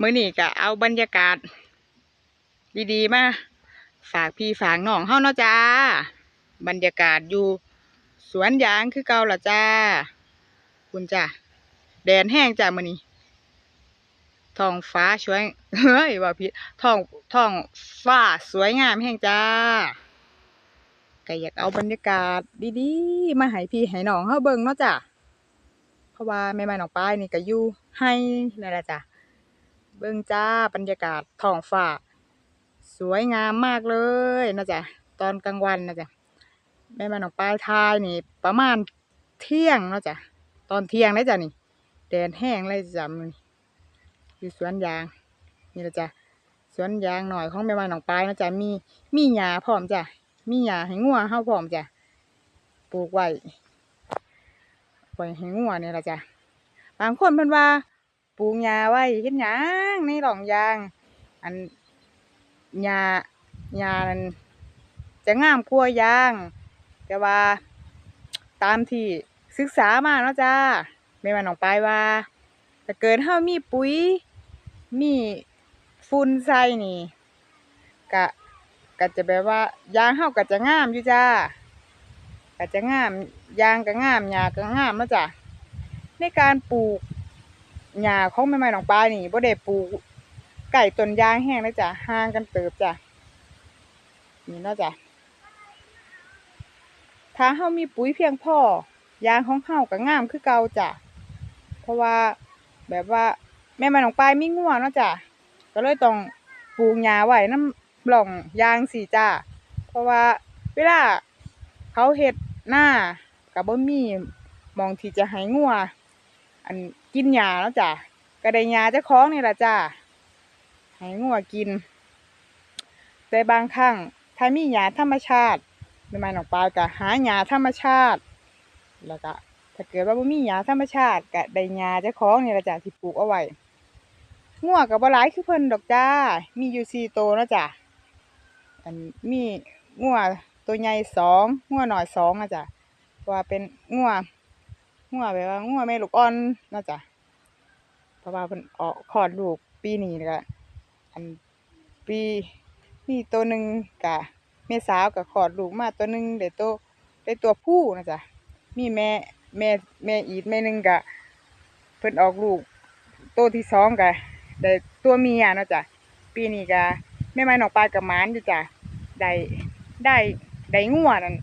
มื้อนี้ก็เอาบรรยากาศ ดีๆ มาฝากพี่ฝากน้องเฮาเนาะจ้า บรรยากาศอยู่ สวนยางคือเก่าละจ้า คุณจ้าแดดแห้งจ้ามื้อนี้ท้องฟ้าสวยเฮ้ยว่าผิดท้องท้องฟ้าสวยงามแห้งจ้าก็อยากเอาบรรยากาศดีๆ มาให้พี่ให้น้องเฮาเบิ่งเนาะจ้าเพราะว่าแม่ไม้น้องปายนี่ก็อยู่ให้นั่นแหละจ้ะ เบิ่งจ้าบรรยากาศท้องฟ้า สวยงามมากเลยนะจ๊ะตอนกลางวันนะจ๊ะแม่มาหนองปลายทายนี่ ประมาณเที่ยงนะจ้ะตอนเที่ยงเลยจ้ะนี่แดดแห้งเลยจ้ะอนี้อยู่สวนยาง นี่ละจ้ะสวนยางหน่อยของแม่มาหนองปลายนะจ๊ะมีมีหญ้าพร้อมจ้ะมีหญ้าให้งัวเฮาพร้อมจ้ะปลูกไว้ไว้ให้งัวนี่ละจ้ะบางคนเพิ่นว่า ปลูกหญ้าไว้เฮ็ดหยังในหล่องยาง อันหญ้าหญ้านันจะงามกว่ายาง แต่ว่าตามที่ศึกษามาเนาะจ้าแม่ว่าน้องปายว่าถ้าเกิดเฮามีปุ๋ย มีฝุ่นใส่นี่ก็ก็จะแบบว่ายางเฮาก็จะงามอยู่จ้าก็จะงามยางก็งามหญ้าก็งามเนาะจ้ะในการปลูก หญ้าของแม่ไม้น้องปลายนี่บ่ได้ปลูกใกล้ต้นยางแห้งเลยจ้ะห่างกันเติบจ้ะนี่นาะจ้ะถ้าเฮามีปุ๋ยเพียงพอยางของเฮาก็งามคือเก่าจ้ะเพราะว่าแบบว่าแม่ไม้น้องปลายมีงัวเนาะจ้ะก็เลยต้องปลูกหญ้าไว้นำร่องยางสิจ้ะเพราะว่าเวลาเขาเฮ็ดหน้าก็บ่มีมองที่จะให้งัวอัน กินหญ้าแล้วจ้ะก็ได้หญ้าเจ้าของนี่แหละจ้ะให้งัวกิน แต่บางครั้งถ้ามีหญ้าธรรมชาติแม่ไม้น้องปลายก็หาหญ้าธรรมชาติ แล้วก็ถ้าเกิดว่าบ่มีหญ้าธรรมชาติก็ได้หญ้าเจ้าของนี่ละจ้ะที่ปลูกเอาไว้งัวก็บ่หลายคือเพิ่นดอกจ้า มีอยู่สี่โตวนะจ้ะอันมีงัวตัวใหญ่สองงัวน้อยสองอะจ้ะว่าเป็นงัว งัวแบบว่างัวแม่ลูกอ่อนเนาะจ้ะเพราะว่าเพิ่นออกคลอดลูกปีนี้ก็อันปีนี่ตัวหนึ่งกะแม่สาวก็คลอดลูกมาตัวหนึ่งได้ตัวได้ตัวผู้นะจ้ะมีแม่แม่แม่อีกแม่หนึ่งก็เพิ่นออกลูกตัวที่สองก็ได้ตัวเมียนะจ้ะปีนี้ก็แม่ไม้นอกปลากับหมานอยู่จ้ะได้ได้ได้งัวนั่น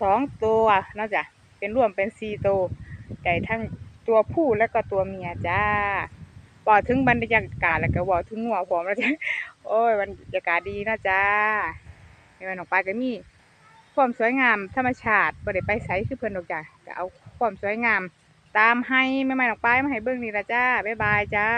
สองตัวนะจ้ะเป็นรวมเป็นสี่ตัว ได้ทั้งตัวผู้และก็ตัวเมียจ้าบอกถึงบรรยากาศแล้วก็บอกถึงหัวผมแล้วจ้าโอ้ยบรรยากาศดีนะจ้าในวันออกไปก็มีความสวยงามธรรมชาติบ่ได้ไปใสคือเพื่อนดอกจ้าก็เอาความสวยงาม ตามให้แม่ไม้ออกไมาให้เบิ่งนี่ละจ้าบ๊ายบายจ้า